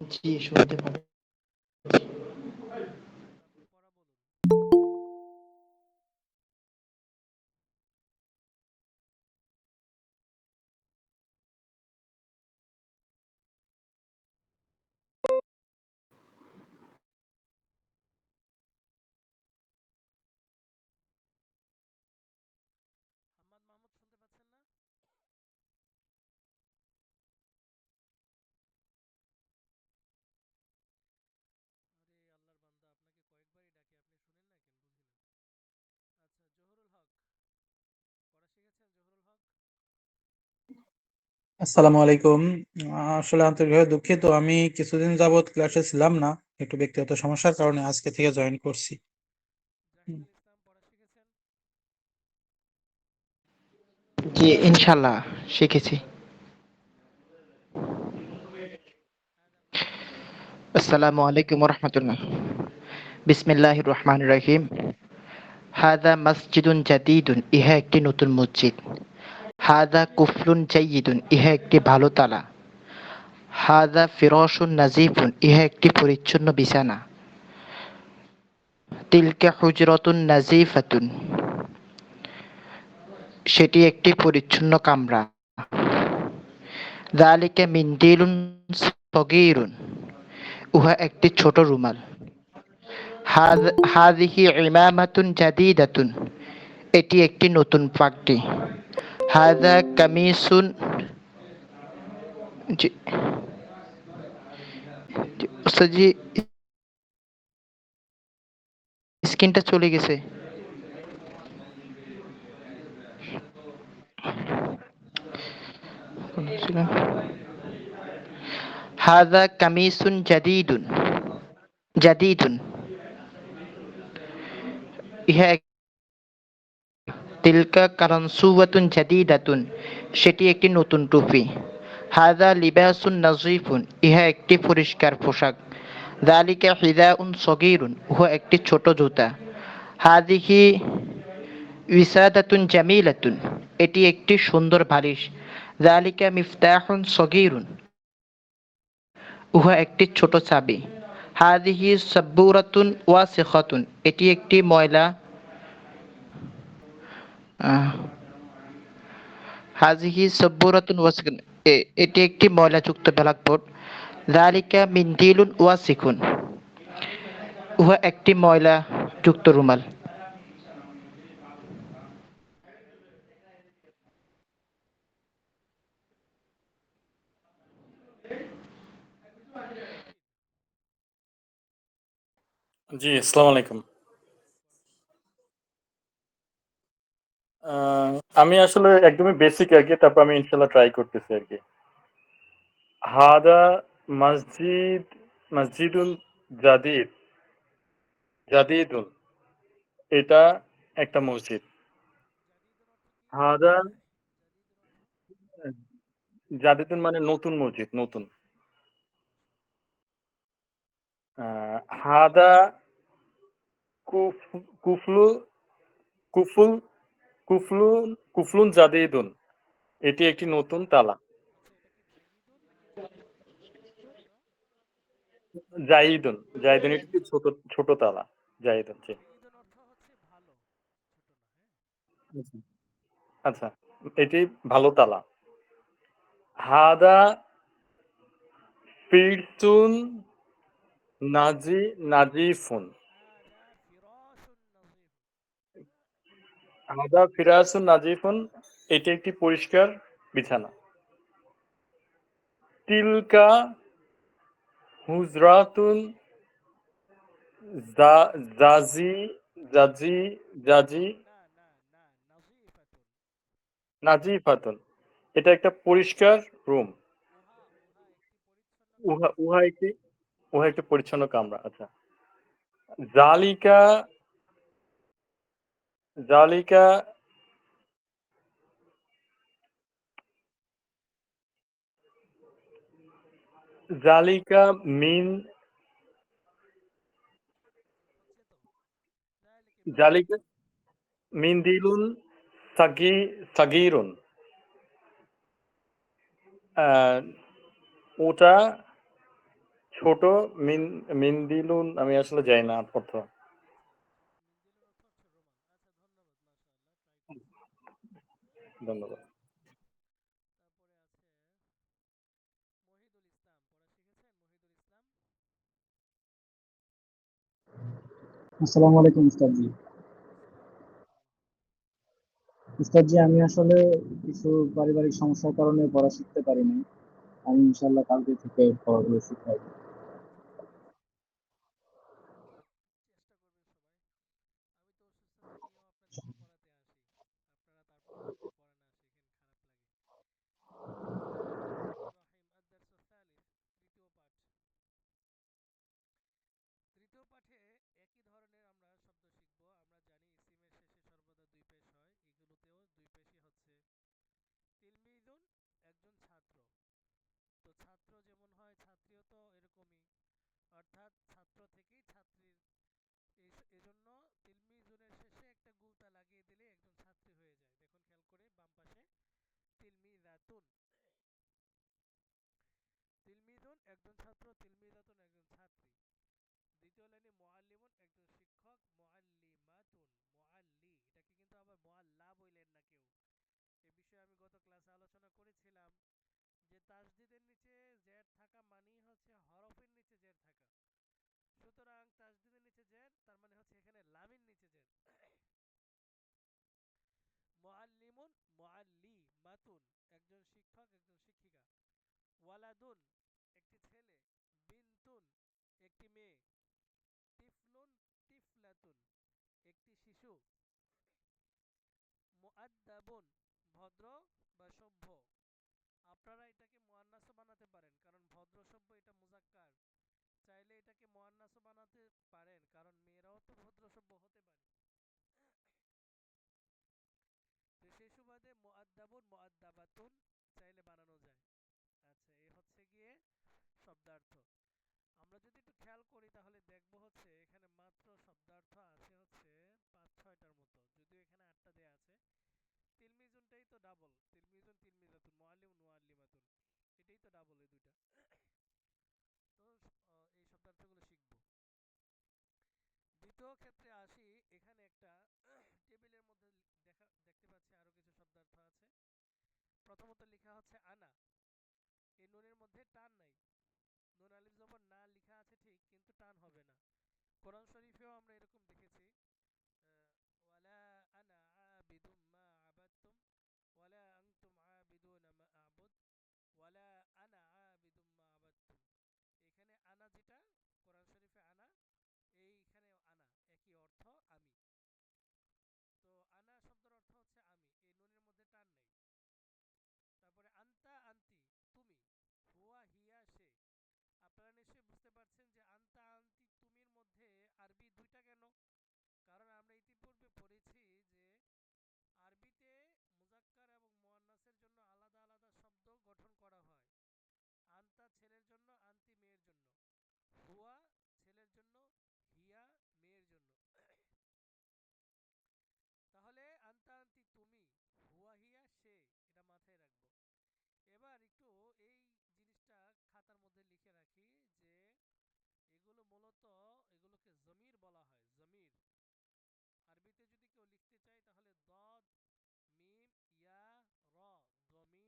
জি, শুনতে আসসালামু আলাইকুম। আসলে আন্তরিকভাবে দুঃখিত। আমি কিছুদিন যাবৎ ক্লাসে ছিলাম না একটু ব্যক্তিগত সমস্যার কারণে আজকে থেকে জয়েন করছি। জি, ইনশাল্লাহ শিখেছি। আসসালামু আলাইকুম রহমতুল্লাহ বিসমিল্লাহ রহমান রহিম। হাদা মসজিদুন জাদিদুন ইহা একটি নতুন মসজিদ। হাদা কুফলুন জাইয়িদুন, ইহা একটি ভালো তালা। হাদা ফিরসুন নাজিফুন ইহা একটি পরিচ্ছন্ন বিছানা। তিলকা হুজরতুন নাজিফাতুন সেটি একটি পরিচ্ছন্ন কামরা। দালিকা মিন্দিলুন সগীরুন, উহা একটি ছোট রুমাল। হাদ- হাদিহি ইমামাতুন জাদিদাতুন, এটি একটি নতুন পাগড়ি। হাদা কামিসুন জি ওস্তাদ জি স্ক্রিনটা চলে গেছে। হাদা কামিসুন জাদিদুন জাদিদুন ইহা তিলকা কারানসুওয়াতুন জাদিদাতুন, সেটি একটি নতুন টুপি। হাদা লিবাসুন নাজিফুন ইহা একটি পরিষ্কার পোশাক। দালিকা হিদাউন সগীরুন, উহা একটি ছোট জুতা। হাদিহি উইসাদাতুন জামিলাতুন, এটি একটি সুন্দর বালিশ। দালিকা মিফতাহুন সগীরুন, উহা একটি ছোট চাবি। হাদিহি সাব্বুরাতুন ওয়াসিখাতুন, এটি একটি ময়লা হাজিহি সাব্বুরাতুন ওয়াসিকুন। এটি একটি ময়লাযুক্ত ব্ল্যাকবোর্ড দালিকা মিন্দিলুন ওয়াসিকুন। উহা একটি ময়লা যুক্ত রুমাল। জি, আসসালামু আলাইকুম। আমি আসলে একদমই বেসিক আর কি, তারপর আমি ইনশাল্লাহ ট্রাই করতেছি আর কি। হাদা মসজিদ, মসজিদুল জাদিদ জাদিদুন এটা একটা মসজিদ। হাদা জাদিদুন মানে নতুন মসজিদ, নতুন। হাদা কুফ, কুফলু, কুফুল কুফলুন কুফলুন জাদিদুন। এটি একটি নতুন তালা। জাইদুন জাইদুন একটি ছোট ছোট তালা। জাইদুন, জি। আচ্ছা এটি ভালো তালা। হাদা ফিরতুন নাজি, নাজিফুন। হাদা ফিরাসুন নাজিফুন। এটি একটি পরিষ্কার বিছানা। তিলকা হুজরাতুন জাজি জাজি জাজি। নাজিফাতুন। এটা একটা পরিষ্কার রুম। উহা উহা একটি উহা একটি পরিচ্ছন্ন কামরা আচ্ছা। জালিকা জালিকা জালিকা মিন জালিকা মিন্দিলুন সাগি সাগিরুন ওটা ছোট মিন মিন্দিলুন আমি আসলে জানি না অর্থ। ধন্যবাদ। আসসালামু আলাইকুম উস্তাদ জি। উস্তাদ জি আমি আসলে কিছু পারিবারিক সমস্যার কারণে পড়া শিখতে পারি নাই। আমি ইনশাআল্লাহ কালকে থেকে পড়াগুলো শিখাবো। সাধারণত এরকমই। অর্থাৎ ছাত্র থেকেই ছাত্রীর এজন্য তিলমি জুনের শেষে একটা গুলতা লাগিয়ে দিলে একজন ছাত্রী হয়ে যায়। দেখুন খেয়াল করে বাম পাশে তিলমি রাতুন। তিলমিজুন একজন ছাত্র তিলমিজাতুন একজন ছাত্রী। দ্বিতীয় লাইনে মোয়াল্লিমুন একজন শিক্ষক, মোয়াল্লিমাতুন, মোয়াল্লি। এটাকে কিন্তু আবার মোয়াল্লা বললেন না কেউ। এ বিষয়ে আমি গত ক্লাসে আলোচনা করেছিলাম। যে নিচে থাকা মানেই হচ্ছে হরফের নিচে থাকা। সুতরাং নিচে তার মানে হচ্ছে এখানে নিচে মোয়াল্লিমুন মোয়াল্লি মাতুন একজন শিক্ষক, একজন শিক্ষিকা। ওয়ালাদুন, একটি ছেলে। বিনতুন, একটি মেয়ে। টিফলুন টিফলাতুন একটি শিশু। ভদ্র বা সভ্য। আপনারা এটাকে মোয়ান্নাসও বানাতে পারেন, কারণ ভদ্র সভ্য এটা মুজাক্কার। চাইলে এটাকে মোয়ান্নাসও বানাতে পারেন, কারণ মেয়েরাও তো ভদ্র সভ্য হতে পারে। তো সেই সুবাদে মোয়াদ্দাবুন মোয়াদ্দাবাতুন চাইলে বানানো যায়। আচ্ছা এ হচ্ছে গিয়ে শব্দার্থ। আমরা যদি একটু খেয়াল করি, তাহলে দেখব হচ্ছে এখানে মাত্র শব্দার্থ আছে হচ্ছে পাঁচ ছয়টার মতো, যদিও এখানে আটটা দেয়া আছে। তিলমিজুনটাই তো ডাবল তিলমিজুন তিলমিজাতুন মোয়াল্লিমুন মোয়াল্লিমাতুন এটাই তো ডাবল এই দুইটা। তো এই শব্দার্থগুলো শিখব। দ্বিতীয় ক্ষেত্রে আসি, এখানে একটা টেবিলের মধ্যে দেখা, দেখতে পাচ্ছি আরও কিছু শব্দার্থ আছে। প্রথমত লেখা হচ্ছে আনা। এই নুনের মধ্যে টান নাই। নুন আলিফ না লেখা আছে ঠিক, কিন্তু টান হবে না। কোরআন শরীফেও আমরা এরকম দেখেছি। এটা কোরআন শরীফে আনা, এইখানে আনা, একই অর্থ আমি। তো আনা শব্দের অর্থ হচ্ছে আমি, এই নুনের মধ্যে টান নেই। তারপরে আন্তা আন্তি, তুমি, হুয়া হিয়া সে। আপনারা নিশ্চয়ই বুঝতে পারছেন যে আন্তা আন্তি তুমির মধ্যে আরবি দুইটা কেন? কারণ আমরা ইতিপূর্বে পড়েছি যে আরবিতে মুজাক্কার এবং মোয়ান্নাসের জন্য আলাদা আলাদা শব্দ গঠন করা হয়। আন্তা ছেলের জন্য, আন্তি মেয়ের জন্য। হুয়া ছেলের জন্য, হিয়া মেয়ের জন্য। তাহলে আন্তান্তি তুমি হুয়া হিয়া সে, এটা মাথায় রাখব। এবার একটু এই জিনিসটা খাতার মধ্যে লিখে রাখি যে, এগুলো মূলত, এগুলোকে জমির বলা হয়, জমির। আরবিতে যদি কেউ লিখতে চায়, তাহলে দদ, মিম, ইয়া, র, জমির।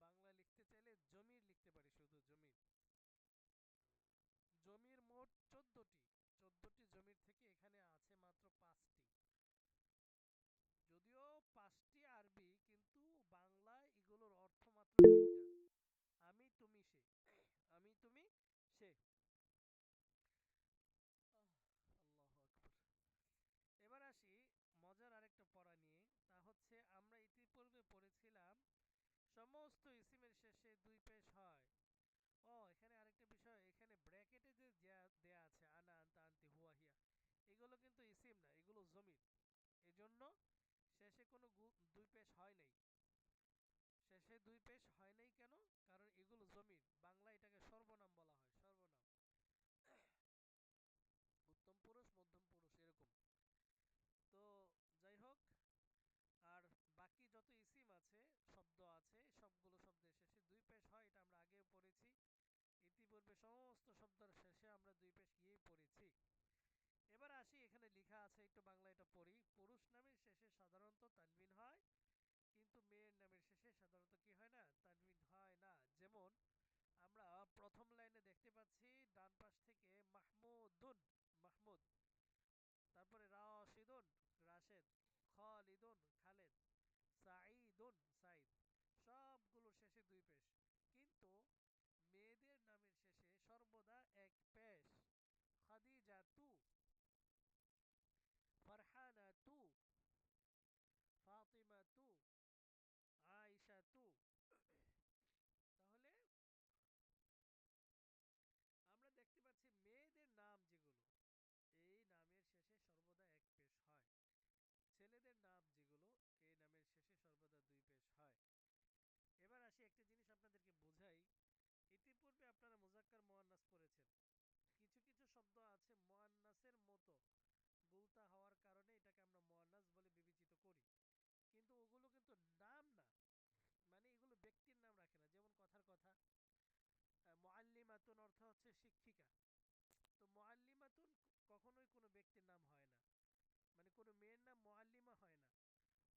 বাংলা লিখতে চাইলে জমির লিখতে পারে, শুধু জমির। চোদ্দোটি চোদ্দোটি জমির থেকে এখানে আছে মাত্র পাঁচটি। যদিও পাঁচটি আরবি, কিন্তু এগুলোর অর্থ মাত্র আমি তুমি সে, আমি তুমি সে। এবার আসি মজার আরেকটা পড়া নিয়ে। তা হচ্ছে, আমরা ইতিপূর্বে পড়েছিলাম, সমস্ত ইসিমের শেষে দুই পেশ হয়। ইয়া দেয়া আছে, আনা, আন্তা, আন্তি, হুয়া, হিয়া। এগুলো কিন্তু ইসিম না, এগুলো জমির। এজন্য শেষে কোনো দুই পেশ হয় নাই। শেষে দুই পেশ হয় নাই কেন? কারণ এগুলো জমির। বাংলা এটাকে সর্বনাম বলা হয়, সর্বনাম। উত্তম পুরুষ, মধ্যম পুরুষ, এরকম। তো যাই হোক, আর বাকি যত ইসিম আছে, শব্দ আছে, সবগুলো শব্দের শেষে দুই পেশ হয়, এটা আমরা আগেও পড়েছি। সমস্ত শব্দের শেষে আমরা দুই পেশ গিয়েই পড়েছি। এবার আসি, এখানে লেখা আছে, একটু বাংলা এটা পড়ি। পুরুষ নামের শেষে সাধারণত তানবিন হয়, কিন্তু মেয়ের নামের শেষে সাধারণত কি হয় না? তানবিন হয় না। যেমন আমরা প্রথম লাইনে দেখতে পাচ্ছি, ডান পাশ থেকে মাহমুদুন, মাহমুদ। তারপরে রাশিদুন রাশেদ খালিদুন খালেদ সাঈদুন সাইদ সবগুলোর শেষে দুই পেশ কিন্তু মেয়েদের নামের শেষে সর্বদা এক পেশ খাদিজাতু ফারহানাতু ফাতিমাতু আয়েশাতু তাহলে আমরা দেখতে পাচ্ছি মেয়েদের নাম যেগুলো, এই নামের শেষে সর্বদা এক পেশ হয়। ছেলেদের নাম যেগুলো, এই নামের শেষে সর্বদা দুই পেশ হয়। এবার আসি একটা জিনিস আপনাদেরকে বোঝাই। ইতিপূর্বে আপনারা মুজাক্কার মোয়ান্নাস পড়েছেন কিছু কিছু শব্দ আছে গুলতা হওয়ার কারণে এটাকে আমরা মোয়ান্নাস বলে বিবেচিত করি। কিন্তু ওগুলো কিন্তু নাম না। মানে এগুলো ব্যক্তির নাম রাখে না। যেমন কথার কথা মোয়াল্লিমাতুন অর্থ হচ্ছে শিক্ষিকা। তো মোয়াল্লিমাতুন কখনোই কোনো ব্যক্তির নাম হয় না। মানে কোনো মেয়ের নাম মোয়াল্লিমা হয় না।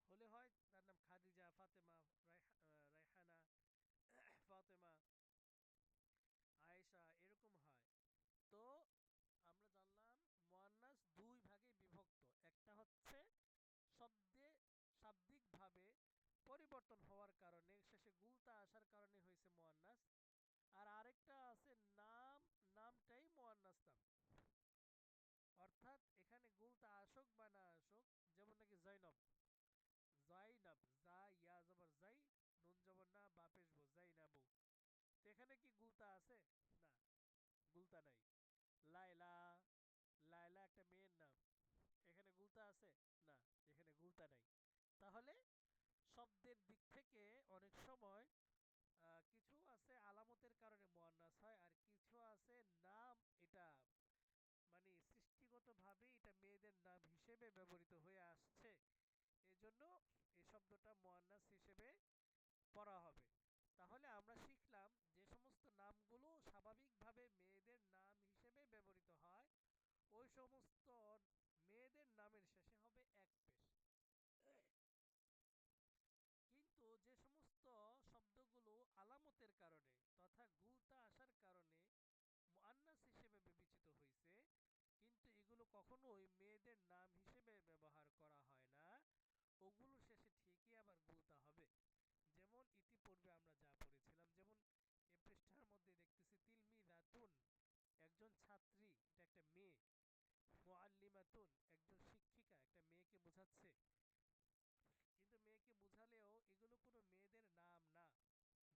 হলে হয় তার নাম খাদিজা, ফাতেমা রায়হানা ফাতেমা আয়েশা এরকম হয় তো আমরা জানলাম মোয়ান্নাস দুই ভাগে বিভক্ত একটা হচ্ছে শব্দে শাব্দিকভাবে পরিবর্তন হওয়ার কারণে, শেষে গুলতা আসার কারণে হয়েছে মোয়ান্নাস। আর আরেকটা আছে নাম, নামটাই মোয়ান্নাস নাম। অর্থাৎ এখানে গুলতা বা না যেমন নাকি জৈনব জয়নাব, জা, ইয়া জবর নুন জবর না জাইনাবু তো এখানে কি গুলতা আছে? না গুলতা নাই। লাইলা লাইলা একটা মেয়ের নাম। এখানে গুলতা আছে? না, এখানে গুলতা নাই। তাহলে থেকে অনেক সময় কিছু আছে আলামতের কারণে মোয়ান্নাস হয় আর কিছু আছে নাম এটা মানে সৃষ্টিগতভাবে এটা মেয়েদের নাম হিসেবে ব্যবহৃত হয়ে আসছে। এজন্য এই শব্দটা মোয়ান্নাস হিসেবে পড়া হবে। তাহলে আমরা শিখলাম যে সমস্ত নামগুলো স্বাভাবিকভাবে মেয়েদের নাম হিসেবে ব্যবহৃত হয়, ওই সমস্ত মেয়েদের নামের শেষে হবে এক পেশ কিন্তু যে সমস্ত শব্দগুলো আলামতের কারণে তথা গুলতা আসার কারণে মুআন্নাস হিসেবে বিবেচিত হয়েছে কিন্তু এগুলো কখনোই মেয়েদের নাম হিসেবে ব্যবহার করা হয় না। ওগুলো শেষে ঠিকই আবার গুলতা হবে। যেমন ইতিপূর্বে আমরা যা পড়েছিলাম, যেমন এ পৃষ্ঠার মধ্যে দেখতেছি তিলমিদাতুন একজন ছাত্রী, এটা একটা মেয়ে। মুআল্লিমাতুন একজন শিক্ষিকা, একটা মেয়েকে বোঝাচ্ছে কিন্তু মেয়েকে বোঝালেও এগুলো কোনো মেয়েদের নাম না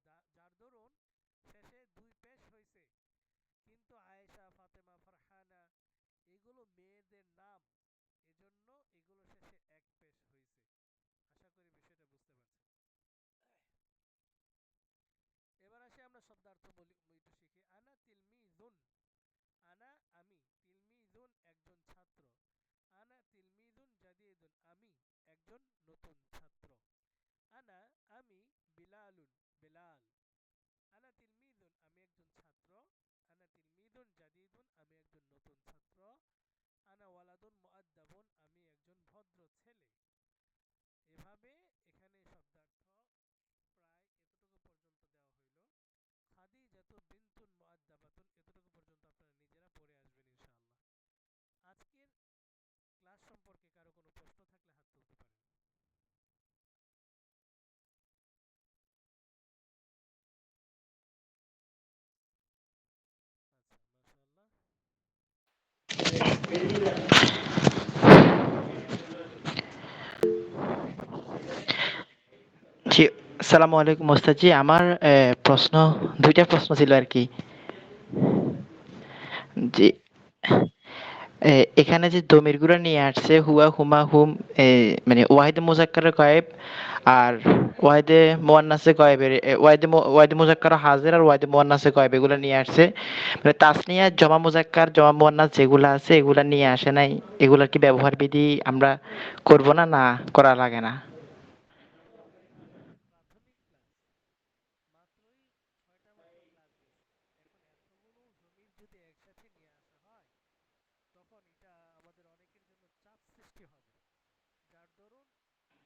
যা- যার দরুন শেষে দুই পেশ হয়েছে কিন্তু আয়েশা, ফাতেমা, ফারহানা এগুলো মেয়েদের নাম। এজন্য এগুলো শেষে এক পেশ হয়েছে আশা করি বিষয়টা বুঝতে পারছেন। এবার আসি আমরা শব্দার্থ বলি একটু শিখি। আনা তিলমিজুন, আনা আমি, তিলমিজুন একজন ছাত্র। আনা তিলমিজুন জাদিদুন, আমি একজন নতুন ছাত্র। আনা আমি বিলালুন, বেলাল। আনা তিলমিজুন, আমি একজন ছাত্র। আনা জাদিদুন, আমি একজন নতুন ছাত্র। আনা ওয়ালাদুন মুআদ্দাবুন, আমি একজন ভদ্র ছেলে। এভাবে এখানে শব্দার্থ প্রায় এতটুকু পর্যন্ত দেওয়া হইল। খাদিজাতু বিনতুন মুআদ্দাবাতুন, এতটুকু পর্যন্ত আপনারা নিজেরা পড়ে আসবেন ইনশাআল্লাহ। আজকের ক্লাস সম্পর্কে কারও কোনো জি আসসালামু আলাইকুম ওস্তাদ জি আমার প্রশ্ন দুইটা প্রশ্ন ছিল আর কি। জি এখানে যে দমিরগুলো নিয়ে আসছে, হুয়া, হুমা, হুম মানে ওয়াহিদে মুজাক্কারের কয়েব আর ওয়াহিদে মোয়ান্নাসে কয়েবের ওয়াহিদ ওয়াহিদে মুজাক্কার হাজির আর ওয়াহিদে মোয়ান্নাসে কয়েব এগুলো নিয়ে আসছে। মানে তাসনিয়া, জমা মুজাক্কার, জমা মোয়ান্নাস যেগুলো আছে, এগুলো নিয়ে আসে নাই। এগুলোর কি ব্যবহার বিধি আমরা করব না? না, করা লাগে না প্রাথমিক ক্লাস মাত্রই ছয়টা মাত্র ক্লাস গেছে এখন এতগুলো সৃষ্টি হবে যার দরুন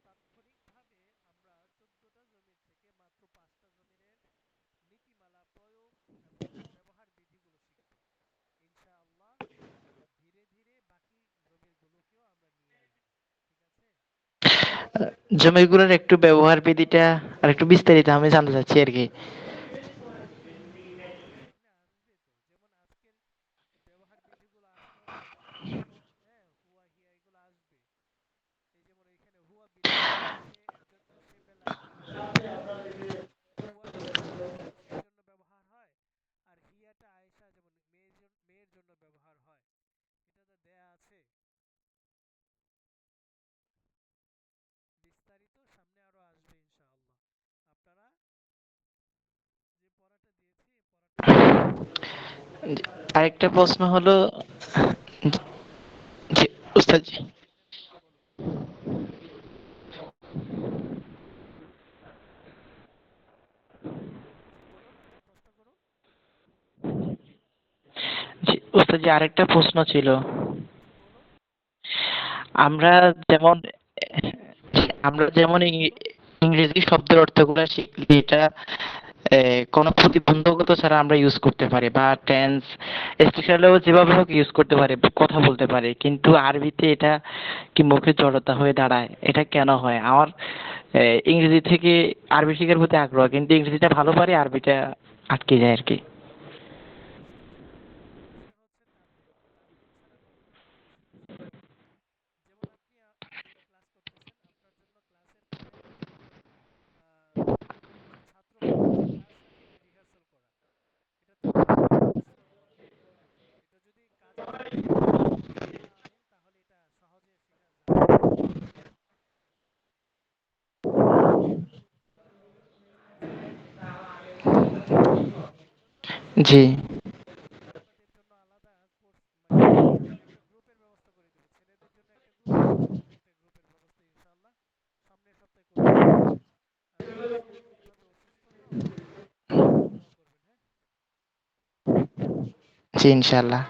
তাৎক্ষণিকভাবে আমরা চোদ্দটা জমির থেকে মাত্র পাঁচটা জমিনের নীতিমালা প্রয়োগ এবং ব্যবহার বিধিগুলো শিখব ইনশাআল্লাহ ধীরে ধীরে বাকি জমিরগুলোকেও আমরা নিয়ে আসব ঠিক আছে জমিগুলোর একটু ব্যবহার বিধিটা আর একটু বিস্তারিত আমি জানতে চাচ্ছি আর কি সামনে আসবে তো যেমন আজকের ব্যবহার বিধিগুলো আসলো না হ্যাঁ হুয়া হিয়া এগুলো আসবে এই যেমন এখানে হুয়া বিধান সে একজন সে বেলায় হুয়াটা পুরুষের জন্য ব্যবহার হয় আর হিয়াটা আয়েশা যেমন মেয়ের জন্য মেয়ের জন্য ব্যবহার হয় এটাতে দেয়া আছে বিস্তারিত সামনে আরও আসবে ইনশাআল্লাহ আপনারা যে পড়াটা দিয়েছি এই পড়াটা আরেকটা প্রশ্ন হলো, জি উস্তাদ জি। আরেকটা প্রশ্ন ছিল আমরা যেমন আমরা যেমন ইংরেজি শব্দের অর্থগুলো শিখলি, এটা কোনো প্রতিবন্ধকতা ছাড়া আমরা ইউজ করতে পারি বা টেন্স স্পেশালিও যেভাবে হোক ইউজ করতে পারি, কথা বলতে পারি। কিন্তু আরবিতে এটা কি মুখে জড়তা হয়ে দাঁড়ায়? এটা কেন হয়? আমার ইংরেজি থেকে আরবি শেখার প্রতি আগ্রহ, কিন্তু ইংরেজিটা ভালো পারি, আরবিটা আটকে যায় আর কি যেমন আপনি আ- ক্লাস করতেছেন আপনার জন্য ক্লাসের পরে ছাত্র রিহার্সাল করা এটা তো পরিশ্রম করা এটা যদি কাজে আনেন তাহলে এটা সহজে শেখা যাবে জি আপনাদের জন্য আলাদা কোর্স মানে একটা গ্রুপের ব্যবস্থা করে দেবো ছেলেদের জন্য একটা গ্রুপ একটা গ্রুপের ব্যবস্থা ইনশাআল্লাহ সামনের সপ্তাহে করে দেবো আর খুবভাবে অসুস্থ তো দোয়া করবেন হ্যাঁ জি ইনশাল্লাহ